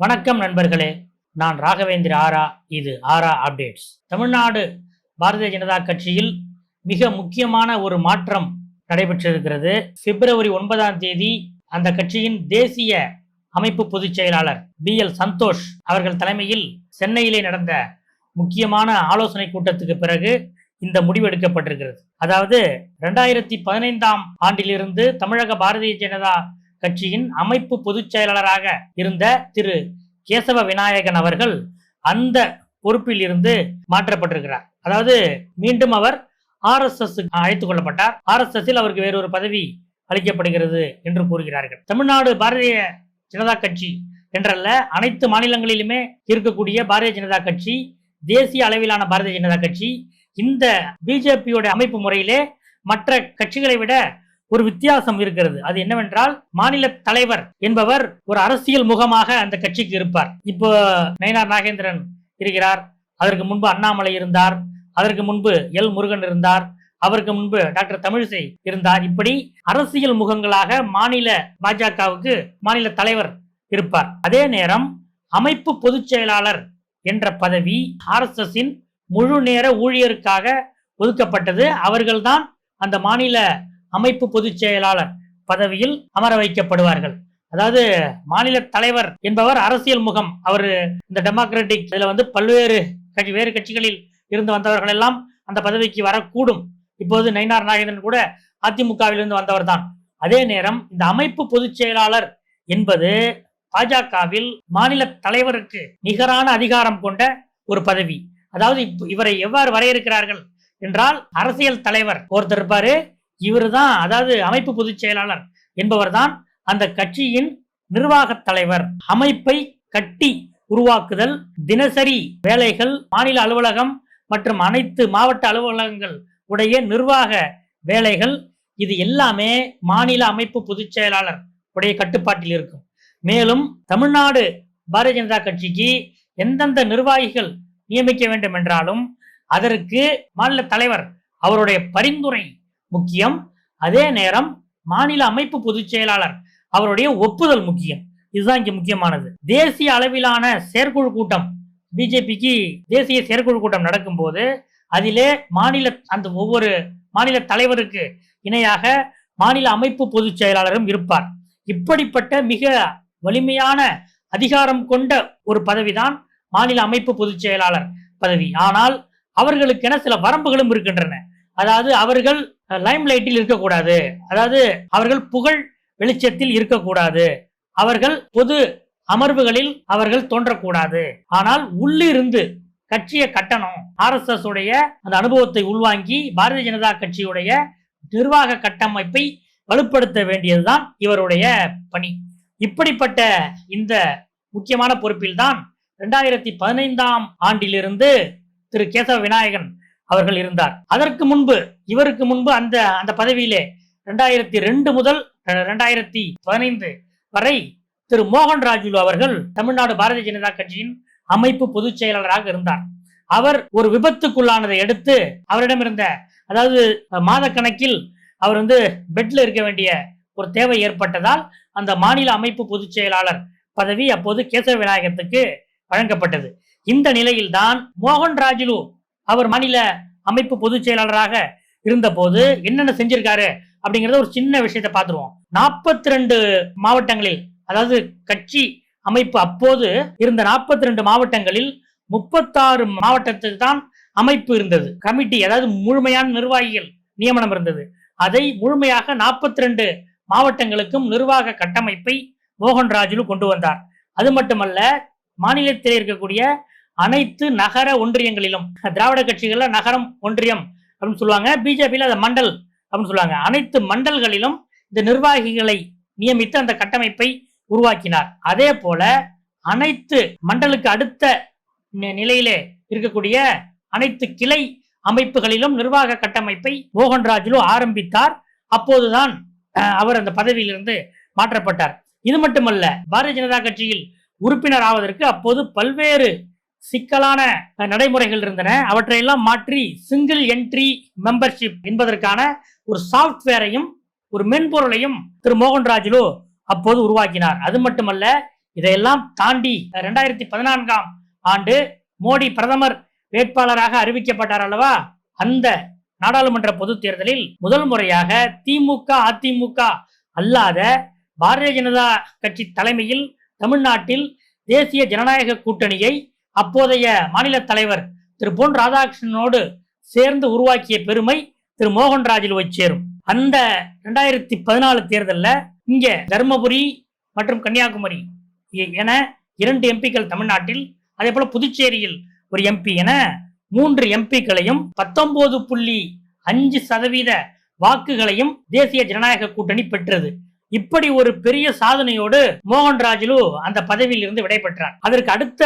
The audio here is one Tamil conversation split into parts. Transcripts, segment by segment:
வணக்கம் நண்பர்களே. நான் ராகவேந்திர ஆரா. இது ஆரா அப்டேட்ஸ். தமிழ்நாடு பாரதிய ஜனதா கட்சியில் மிக முக்கியமான ஒரு மாற்றம் நடைபெற்றிருக்கிறது. பிப்ரவரி ஒன்பதாம் தேதி அந்த கட்சியின் தேசிய அமைப்பு பொதுச் செயலாளர் பி எல் சந்தோஷ் அவர்கள் தலைமையில் சென்னையிலே நடந்த முக்கியமான ஆலோசனை கூட்டத்துக்கு பிறகு இந்த முடிவு எடுக்கப்பட்டிருக்கிறது. அதாவது ரெண்டாயிரத்தி பதினைந்தாம் ஆண்டிலிருந்து தமிழக பாரதிய ஜனதா கட்சியின் அமைப்பு பொதுச் செயலாளராக இருந்த திரு. கேசவ விநாயகன் அவர்கள் அந்த பொறுப்பில் இருந்து மாற்றப்பட்டிருக்கிறார். அதாவது மீண்டும் அவர் ஆர்எஸ்எஸ் அழைத்துக் கொள்ளப்பட்டார். ஆர்எஸ்எஸ்ஸில் அவருக்கு வேறொரு பதவி அளிக்கப்படுகிறது என்று கூறுகிறார்கள். தமிழ்நாடு பாரதிய ஜனதா கட்சி என்றல்ல அனைத்து மாநிலங்களிலுமே இருக்கக்கூடிய பாரதிய ஜனதா கட்சி தேசிய அளவிலான பாரதிய ஜனதா கட்சி இந்த பிஜேபியோட அமைப்பு முறையிலே மற்ற கட்சிகளை விட ஒரு வித்தியாசம் இருக்கிறது. அது என்னவென்றால் மாநில தலைவர் என்பவர் ஒரு அரசியல் முகமாக அந்த கட்சிக்கு இருப்பார். இப்போ நயினார் நாகேந்திரன் இருக்கிறார். அதற்கு முன்பு அண்ணாமலை இருந்தார். அதற்கு முன்பு எல் முருகன் இருந்தார். அவருக்கு முன்பு டாக்டர் தமிழிசை இருந்தார். இப்படி அரசியல் முகங்களாக மாநில பாஜகவுக்கு மாநில தலைவர் இருப்பார். அதே நேரம் அமைப்பு பொதுச் செயலாளர் என்ற பதவி ஆர்எஸ்எஸ்ஸின் முழு நேர ஊழியருக்காக ஒதுக்கப்பட்டது. அவர்கள்தான் அந்த மாநில அமைப்பு பொதுச் செயலாளர் பதவியில் அமர வைக்கப்படுவார்கள். அதாவது மாநில தலைவர் என்பவர் அரசியல் முகம். அவர் இந்த டெமோக்ராட்டிக் இதில் வந்து பல்வேறு கட்சி வேறு கட்சிகளில் இருந்து வந்தவர்கள் எல்லாம் அந்த பதவிக்கு வரக்கூடும். இப்போது நயினார் நாகேந்திரன் கூட அதிமுகவிலிருந்து வந்தவர் தான். அதே நேரம் இந்த அமைப்பு பொதுச் செயலாளர் என்பது பாஜகவில் மாநில தலைவருக்கு நிகரான அதிகாரம் கொண்ட ஒரு பதவி. அதாவது இவரை எவ்வாறு வரையறுக்கிறார்கள் என்றால் அரசியல் தலைவர் ஒருத்தர் இருப்பாரு இவர்தான் அதாவது அமைப்பு பொதுச் செயலாளர் என்பவர் தான் அந்த கட்சியின் நிர்வாக தலைவர். அமைப்பை கட்டி உருவாக்குதல் தினசரி வேலைகள் மாநில அலுவலகம் மற்றும் அனைத்து மாவட்ட அலுவலகங்கள் உடைய நிர்வாக வேலைகள் இது எல்லாமே மாநில அமைப்பு பொதுச் செயலாளர் உடைய கட்டுப்பாட்டில் இருக்கும். மேலும் தமிழ்நாடு பாரதிய ஜனதா கட்சிக்கு எந்தெந்த நிர்வாகிகள் நியமிக்க வேண்டும் என்றாலும் அதற்கு மாநில தலைவர் அவருடைய பரிந்துரை முக்கியம். அதே நேரம் மாநில அமைப்பு பொதுச் செயலாளர் அவருடைய ஒப்புதல் முக்கியம். இதுதான் இங்க முக்கியமானது. தேசிய அளவிலான செயற்குழு கூட்டம். பிஜேபிக்கு தேசிய செயற்குழு கூட்டம் நடக்கும்போது அதிலே மாநில அந்த ஒவ்வொரு மாநில தலைவருக்கு இணையாக மாநில அமைப்பு பொதுச் செயலாளரும் இருப்பார். இப்படிப்பட்ட மிக வலிமையான அதிகாரம் கொண்ட ஒரு பதவிதான் மாநில அமைப்பு பொதுச் செயலாளர் பதவி. ஆனால் அவர்களுக்கென சில வரம்புகளும் இருக்கின்றன. அதாவது அவர்கள் லைம் லைட்டில் இருக்கக்கூடாது. அதாவது அவர்கள் புகழ் வெளிச்சத்தில் இருக்கக்கூடாது. அவர்கள் பொது அமர்வுகளில் அவர்கள் தோன்றக்கூடாது. ஆனால் உள்ளிருந்து கட்சியை கட்டணும். ஆர்எஸ்எஸ் உடைய அந்த அனுபவத்தை உள்வாங்கி பாரதிய ஜனதா கட்சியுடைய நிர்வாக கட்டமைப்பை வலுப்படுத்த வேண்டியதுதான் இவருடைய பணி. இப்படிப்பட்ட இந்த முக்கியமான பொறுப்பில்தான் ரெண்டாயிரத்தி பதினைந்தாம் ஆண்டிலிருந்து திரு கேசவ விநாயகன் அவர்கள் இருந்தார். அதற்கு முன்பு இவருக்கு முன்பு அந்த அந்த பதவியிலே ரெண்டாயிரத்தி ரெண்டு முதல் ரெண்டாயிரத்தி பதினைந்து வரை திரு மோகன் ராஜுலு அவர்கள் தமிழ்நாடு பாரதிய ஜனதா கட்சியின் அமைப்பு பொதுச் செயலாளராக இருந்தார். அவர் ஒரு விபத்துக்குள்ளானதை எடுத்து அவரிடம் இருந்த அதாவது மாதக்கணக்கில் அவர் வந்து பெட்ல இருக்க வேண்டிய ஒரு தேவை ஏற்பட்டதால் அந்த மாநில அமைப்பு பொதுச் செயலாளர் பதவி அப்போது கேசவ விநாயகத்துக்கு வழங்கப்பட்டது. இந்த நிலையில்தான் மோகன் ராஜுலு அவர் மாநில அமைப்பு பொதுச் செயலாளராக இருந்தபோது என்னென்ன செஞ்சிருக்காரு அப்படிங்கறத ஒரு சின்ன விஷயத்தை பார்த்துருவோம். நாற்பத்தி ரெண்டு மாவட்டங்களில் அதாவது கட்சி அமைப்பு அப்போது இருந்த நாற்பத்தி ரெண்டு மாவட்டங்களில் முப்பத்தாறு மாவட்டத்துக்கு தான் அமைப்பு இருந்தது. கமிட்டி அதாவது முழுமையான நிர்வாகிகள் நியமனம் இருந்தது. அதை முழுமையாக நாற்பத்தி ரெண்டு மாவட்டங்களுக்கும் நிர்வாக கட்டமைப்பை மோகன் ராஜுலு கொண்டு வந்தார். அது மட்டுமல்ல மாநிலத்தில் இருக்கக்கூடிய அனைத்து நகர ஒன்றியங்களிலும் திராவிட கட்சிகள்ல நகரம் ஒன்றியம் அப்படின்னு சொல்லுவாங்க. பிஜேபியில அதை மண்டல் அப்படின்னு சொல்லுவாங்க. அனைத்து மண்டல்களிலும் இந்த நிர்வாகிகளை நியமித்து அந்த கட்டமைப்பை உருவாக்கினார். அதே போல அனைத்து மண்டலுக்கு அடுத்த நிலையிலே இருக்கக்கூடிய அனைத்து கிளை அமைப்புகளிலும் நிர்வாக கட்டமைப்பை மோகன்ராஜிலும் ஆரம்பித்தார். அப்போதுதான் அவர் அந்த பதவியிலிருந்து மாற்றப்பட்டார். இது மட்டுமல்ல பாரதிய ஜனதா கட்சியில் உறுப்பினர் ஆவதற்கு அப்போது பல்வேறு சிக்கலான நடைமுறைகள் இருந்தன. அவற்றையெல்லாம் மாற்றி சிங்கிள் என்ட்ரி மெம்பர்ஷிப் என்பதற்கான ஒரு சாஃப்ட்வேரையும் ஒரு மென்பொருளையும் திரு மோகன் ராஜுலு அப்போது உருவாக்கினார். அது மட்டுமல்ல இதையெல்லாம் தாண்டி ரெண்டாயிரத்தி பதினான்காம் ஆண்டு மோடி பிரதமர் வேட்பாளராக அறிவிக்கப்பட்டார் அல்லவா? அந்த நாடாளுமன்ற பொதுத் தேர்தலில் முதல் முறையாக திமுக அதிமுக அல்லாத பாரதிய ஜனதா கட்சி தலைமையில் தமிழ்நாட்டில் தேசிய ஜனநாயக கூட்டணியை அப்போதைய மாநில தலைவர் திரு பொன் ராதாகிருஷ்ணனோடு சேர்ந்து உருவாக்கிய பெருமை திரு மோகன்ராஜில் போய் சேரும். அந்த ரெண்டாயிரத்தி பதினாலு தேர்தலில் இங்கே தருமபுரி மற்றும் கன்னியாகுமரி என இரண்டு எம்பிக்கள் தமிழ்நாட்டில் அதே போல புதுச்சேரியில் ஒரு எம்பி என மூன்று எம்பிக்களையும் பத்தொன்பது புள்ளி அஞ்சு சதவீத வாக்குகளையும் தேசிய ஜனநாயக கூட்டணி பெற்றது. இப்படி ஒரு பெரிய சாதனையோடு மோகன்ராஜுலு அந்த பதவியில் இருந்து விடைபெற்றார் அதற்கு அடுத்த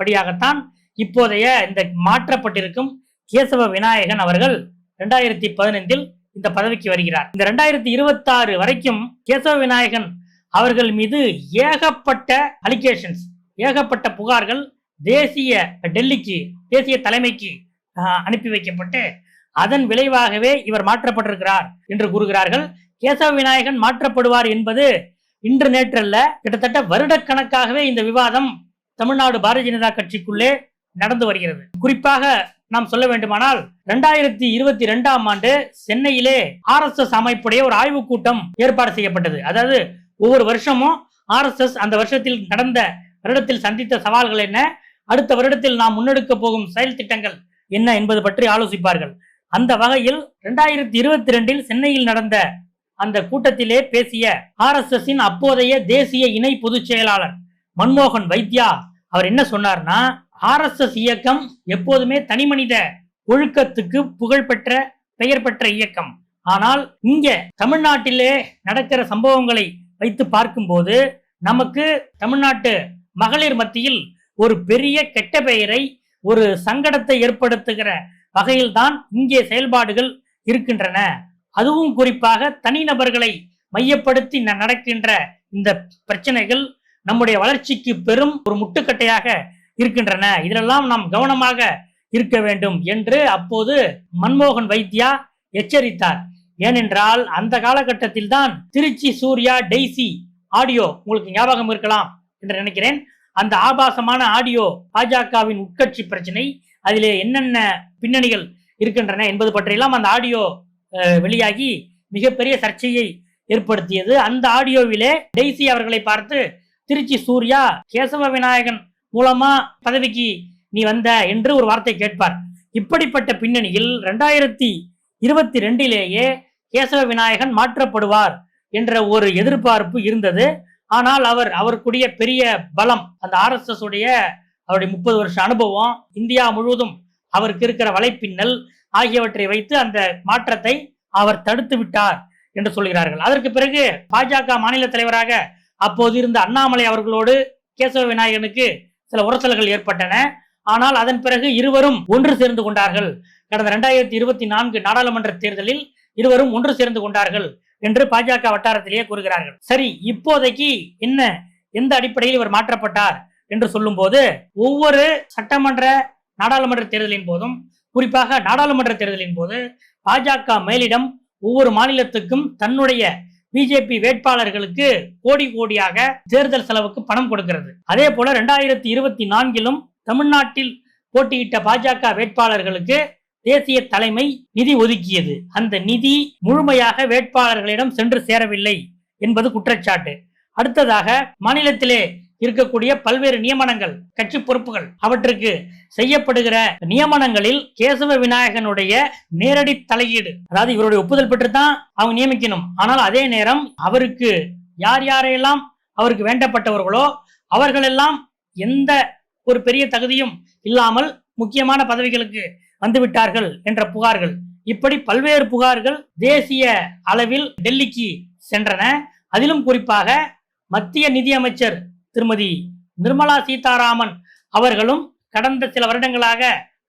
படியாகத்தான் இப்போதைய இந்த மாற்றப்பட்டிருக்கும் கேசவ விநாயகன் அவர்கள் ரெண்டாயிரத்தி பதினைந்தில் இந்த பதவிக்கு வருகிறார். இந்த ரெண்டாயிரத்தி இருபத்தி ஆறு வரைக்கும் கேசவ விநாயகன் அவர்கள் மீது ஏகப்பட்ட அலிகேஷன்ஸ் ஏகப்பட்ட புகார்கள் தேசிய டெல்லிக்கு தேசிய தலைமைக்கு அனுப்பி வைக்கப்பட்டு அதன் விளைவாகவே இவர் மாற்றப்பட்டிருக்கிறார் என்று கூறுகிறார்கள். கேசவ விநாயகன் மாற்றப்படுவார் என்பது இன்று நேற்றல்ல கிட்டத்தட்ட வருடக்கணக்காகவே இந்த விவாதம் தமிழ்நாடு பாரதிய ஜனதா கட்சிக்குள்ளே நடந்து வருகிறது. குறிப்பாக நாம் சொல்ல வேண்டுமானால் இரண்டாயிரத்தி இருபத்தி ரெண்டாம் ஆண்டு சென்னையிலே ஆர்எஸ்எஸ் அமைப்புடைய ஒரு ஆய்வுக் கூட்டம் ஏற்பாடு செய்யப்பட்டது. அதாவது ஒவ்வொரு வருஷமும் ஆர்எஸ்எஸ் அந்த வருஷத்தில் நடந்த வருடத்தில் சந்தித்த சவால்கள் என்ன அடுத்த வருடத்தில் நாம் முன்னெடுக்க போகும் செயல் திட்டங்கள் என்ன என்பது பற்றி ஆலோசிப்பார்கள். அந்த வகையில் இரண்டாயிரத்தி இருபத்தி ரெண்டில் சென்னையில் நடந்த அந்த கூட்டத்திலே பேசிய ஆர் எஸ் எஸ் அப்போதைய தேசிய இணை பொதுச் செயலாளர் மன்மோகன் வைத்யா அவர் என்ன சொன்னார்னா ஆர்எஸ்எஸ் இயக்கம் எப்போதுமே தனிமனித ஒழுக்கத்துக்கு புகழ்பெற்ற பெயர் பெற்ற இயக்கம். ஆனால் இங்க தமிழ்நாட்டிலே நடக்கிற சம்பவங்களை வைத்து பார்க்கும்போது நமக்கு தமிழ்நாட்டு மகளிர் மத்தியில் ஒரு பெரிய கெட்ட பெயரை ஒரு சங்கடத்தை ஏற்படுத்துகிற வகையில்தான் இங்கே செயல்பாடுகள் இருக்கின்றன. அதுவும் குறிப்பாக தனிநபர்களை மையப்படுத்தி நடக்கின்ற இந்த பிரச்சனைகள் நம்முடைய வளர்ச்சிக்கு பெரும் ஒரு முட்டுக்கட்டையாக இருக்கின்றன. இதிலெல்லாம் நாம் கவனமாக இருக்க வேண்டும் என்று அப்போது மன்மோகன் வைத்தியா எச்சரித்தார். ஏனென்றால் அந்த காலகட்டத்தில் தான் திருச்சி சூர்யா டெய்சி ஆடியோ உங்களுக்கு ஞாபகம் இருக்கலாம் என்று நினைக்கிறேன். அந்த ஆபாசமான ஆடியோ பாஜகவின் உட்கட்சி பிரச்சனை அதிலே என்னென்ன பின்னணிகள் இருக்கின்றன என்பது பற்றியெல்லாம் அந்த ஆடியோ வெளியாகி மிகப்பெரிய சர்ச்சையை ஏற்படுத்தியது. அந்த ஆடியோவிலே டெய்சி அவர்களை பார்த்து திருச்சி சூர்யா கேசவ விநாயகன் மூலமா பதவிக்கு நீ வந்த என்று ஒரு வார்த்தை கேட்பார். இப்படிப்பட்ட பின்னணியில் ரெண்டாயிரத்தி இருபத்தி ரெண்டிலேயே கேசவ விநாயகன் மாற்றப்படுவார் என்ற ஒரு எதிர்பார்ப்பு இருந்தது. ஆனால் அவர் அவருக்குடைய பெரிய பலம் அந்த ஆர்எஸ்எஸ் உடைய அவருடைய முப்பது வருஷ அனுபவம் இந்தியா முழுவதும் அவருக்கு இருக்கிற வலைப்பின்னல் ஆகியவற்றை வைத்து அந்த மாற்றத்தை அவர் தடுத்து விட்டார் என்று சொல்கிறார்கள். அதற்கு பிறகு பாஜக மாநில தலைவராக அப்போது இருந்த அண்ணாமலை அவர்களோடு கேசவ விநாயகனுக்கு சில உரசல்கள் ஏற்பட்டன. ஆனால் அதன் பிறகு இருவரும் ஒன்று சேர்ந்து கொண்டார்கள். கடந்த ரெண்டாயிரத்தி இருபத்தி நான்கு நாடாளுமன்ற தேர்தலில் இருவரும் ஒன்று சேர்ந்து கொண்டார்கள் என்று பாஜக வட்டாரத்திலேயே கூறுகிறார்கள். சரி இப்போதைக்கு என்ன எந்த அடிப்படையில் இவர் மாற்றப்பட்டார் என்று சொல்லும்போது ஒவ்வொரு சட்டமன்ற நாடாளுமன்ற தேர்தலின் போதும் குறிப்பாக நாடாளுமன்ற தேர்தலின் போது பாஜக மேலிடம் ஒவ்வொரு மாநிலத்துக்கும் தன்னுடைய பிஜேபி வேட்பாளர்களுக்கு கோடி கோடியாக தேர்தல் செலவுக்கு பணம் கொடுக்கிறது. அதே போல ரெண்டாயிரத்தி இருபத்தி நான்கிலும் தமிழ்நாட்டில் போட்டியிட்ட பாஜக வேட்பாளர்களுக்கு தேசிய தலைமை நிதி ஒதுக்கியது. அந்த நிதி முழுமையாக வேட்பாளர்களிடம் சென்று சேரவில்லை என்பது குற்றச்சாட்டு. அடுத்ததாக மாநிலத்திலே இருக்கக்கூடிய பல்வேறு நியமனங்கள் கட்சி பொறுப்புகள் அவற்றுக்கு செய்யப்படுகிற நியமனங்களில் கேசவ விநாயகனுடைய நேரடி தலையீடு. அதாவது இவருடைய ஒப்புதல் பெற்று தான் அவங்க நியமிக்கணும். ஆனால் அதே நேரம் அவருக்கு யார் யாரையெல்லாம் அவருக்கு வேண்டப்பட்டவர்களோ அவர்களெல்லாம் எந்த ஒரு பெரிய தகுதியும் இல்லாமல் முக்கியமான பதவிகளுக்கு வந்துவிட்டார்கள் என்ற புகார்கள். இப்படி பல்வேறு புகார்கள் தேசிய அளவில் டெல்லிக்கு சென்றன. அதிலும் குறிப்பாக மத்திய நிதியமைச்சர் திருமதி நிர்மலா சீதாராமன் அவர்களும் கடந்த சில வருடங்களாக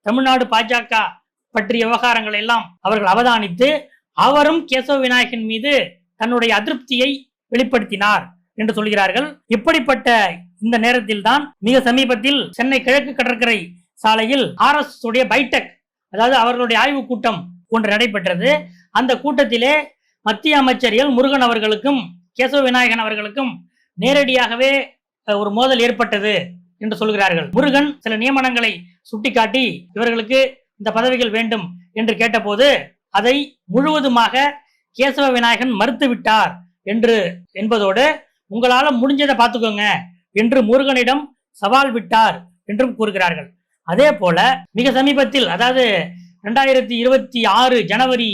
தமிழ்நாடு பாஜக பற்றிய விவகாரங்கள் எல்லாம் அவர்கள் அவதானித்து அவரும் கேசவ விநாயகன் மீது தன்னுடைய அதிருப்தியை வெளிப்படுத்தினார் என்று சொல்கிறார்கள். இப்படிப்பட்ட இந்த நேரத்தில் தான் மிக சமீபத்தில் சென்னை கிழக்கு கடற்கரை சாலையில் ஆர் எஸ் உடைய பைடெக் அதாவது அவர்களுடைய ஆய்வுக் கூட்டம் ஒன்று நடைபெற்றது. அந்த கூட்டத்திலே மத்திய அமைச்சர் எல் முருகன் அவர்களுக்கும் கேசவ விநாயகன் அவர்களுக்கும் நேரடியாகவே ஒரு மோதல் ஏற்பட்டது என்று சொல்கிறார்கள். முருகன் சில நியமனங்களை சுட்டிக்காட்டி இவர்களுக்கு இந்த பதவிகள் வேண்டும் என்று கேட்டபோது அதை முழுவதுமாக கேசவ விநாயகன் மறுத்து விட்டார் என்று என்பதோடு உங்களால முடிஞ்சதை பார்த்துக்கோங்க என்று முருகனிடம் சவால் விட்டார் என்றும் கூறுகிறார்கள். அதே போல மிக சமீபத்தில் அதாவது ரெண்டாயிரத்தி இருபத்தி ஆறு ஜனவரி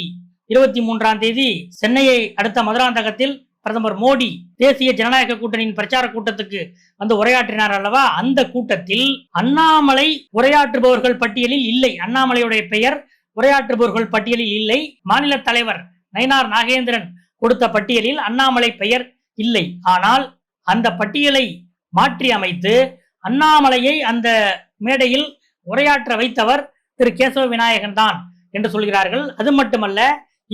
இருபத்தி மூன்றாம் தேதி சென்னையை அடுத்த மதுராந்தகத்தில் பிரதமர் மோடி தேசிய ஜனநாயக கூட்டணியின் பிரச்சார கூட்டத்துக்கு வந்து உரையாற்றினார் அல்லவா? அந்த கூட்டத்தில் அண்ணாமலை உரையாற்றுபவர்கள் பட்டியலில் இல்லை. அண்ணாமலையுடைய பெயர் உரையாற்றுபவர்கள் பட்டியலில் இல்லை. மாநில தலைவர் நயினார் நாகேந்திரன் கொடுத்த பட்டியலில் அண்ணாமலை பெயர் இல்லை. ஆனால் அந்த பட்டியலை மாற்றி அமைத்து அண்ணாமலையை அந்த மேடையில் உரையாற்ற வைத்தவர் திரு கேசவ விநாயகன் தான் என்று சொல்கிறார்கள். அது மட்டுமல்ல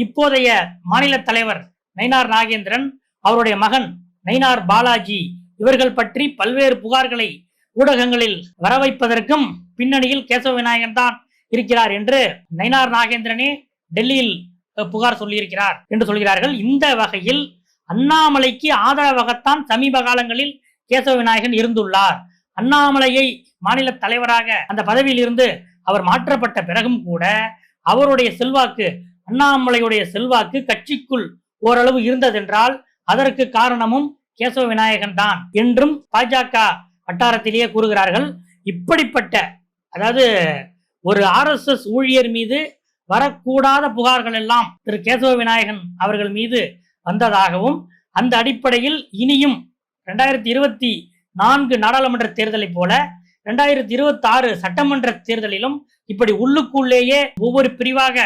இப்போதைய மாநில தலைவர் நயினார் நாகேந்திரன் அவருடைய மகன் நயினார் பாலாஜி இவர்கள் பற்றி பல்வேறு புகார்களை ஊடகங்களில் வர வைப்பதற்கும் பின்னணியில் கேசவ விநாயகன் தான் இருக்கிறார் என்று நயினார் நாகேந்திரனே டெல்லியில் புகார் சொல்லியிருக்கிறார் என்று சொல்கிறார்கள். இந்த வகையில் அண்ணாமலைக்கு ஆதரவாகத்தான் சமீப காலங்களில் கேசவ விநாயகன் இருந்துள்ளார். அண்ணாமலையை மாநில தலைவராக அந்த பதவியில் இருந்து அவர் மாற்றப்பட்ட பிறகும் கூட அவருடைய செல்வாக்கு அண்ணாமலையுடைய செல்வாக்கு கட்சிக்குள் ஓரளவு இருந்ததென்றால் அதற்கு காரணமும் கேசவ விநாயகன் தான் என்றும் பாஜக வட்டாரத்திலேயே கூறுகிறார்கள். இப்படிப்பட்ட அதாவது ஒரு ஆர்எஸ்எஸ் ஊழியர் மீது வரக்கூடாத புகார்கள் எல்லாம் திரு கேசவ விநாயகன் அவர்கள் மீது வந்ததாகவும் அந்த அடிப்படையில் இனியும் ரெண்டாயிரத்தி இருபத்தி நான்கு நாடாளுமன்ற தேர்தலைப் போல ரெண்டாயிரத்தி இருபத்தி ஆறு சட்டமன்ற தேர்தலிலும் இப்படி உள்ளுக்குள்ளேயே ஒவ்வொரு பிரிவாக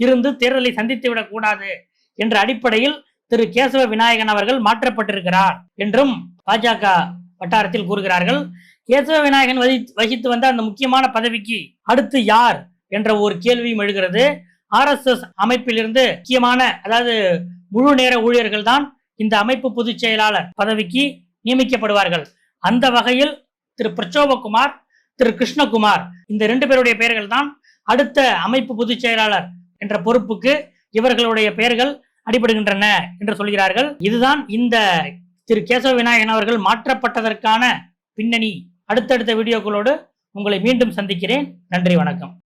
இருந்து தேர்தலை சந்தித்து விடக்கூடாது என்ற அடிப்படையில் திரு கேசவ விநாயகன் அவர்கள் மாற்றப்பட்டிருக்கிறார் என்றும் பாஜக வட்டாரத்தில் கூறுகிறார்கள். கேசவ விநாயகன் வகி- வகித்து வந்த அந்த முக்கியமான பதவிக்கு அடுத்து யார் என்ற ஒரு கேள்வியும் எழுகிறது. ஆர்எஸ்எஸ் அமைப்பிலிருந்து முக்கியமான அதாவது முழு நேர ஊழியர்கள் தான் இந்த அமைப்பு பொதுச் செயலாளர் பதவிக்கு நியமிக்கப்படுவார்கள். அந்த வகையில் திரு பிரச்சோபகுமார் திரு கிருஷ்ணகுமார் இந்த ரெண்டு பேருடைய பெயர்கள் தான் அடுத்த அமைப்பு பொதுச் செயலாளர் என்ற பொறுப்புக்கு இவர்களுடைய பெயர்கள் அடிபடுகின்றன என்று சொல்கிறார்கள். இதுதான் இந்த திரு கேசவ விநாயகன் அவர்கள் மாற்றப்பட்டதற்கான பின்னணி. அடுத்தடுத்த வீடியோக்களோடு உங்களை மீண்டும் சந்திக்கிறேன். நன்றி வணக்கம்.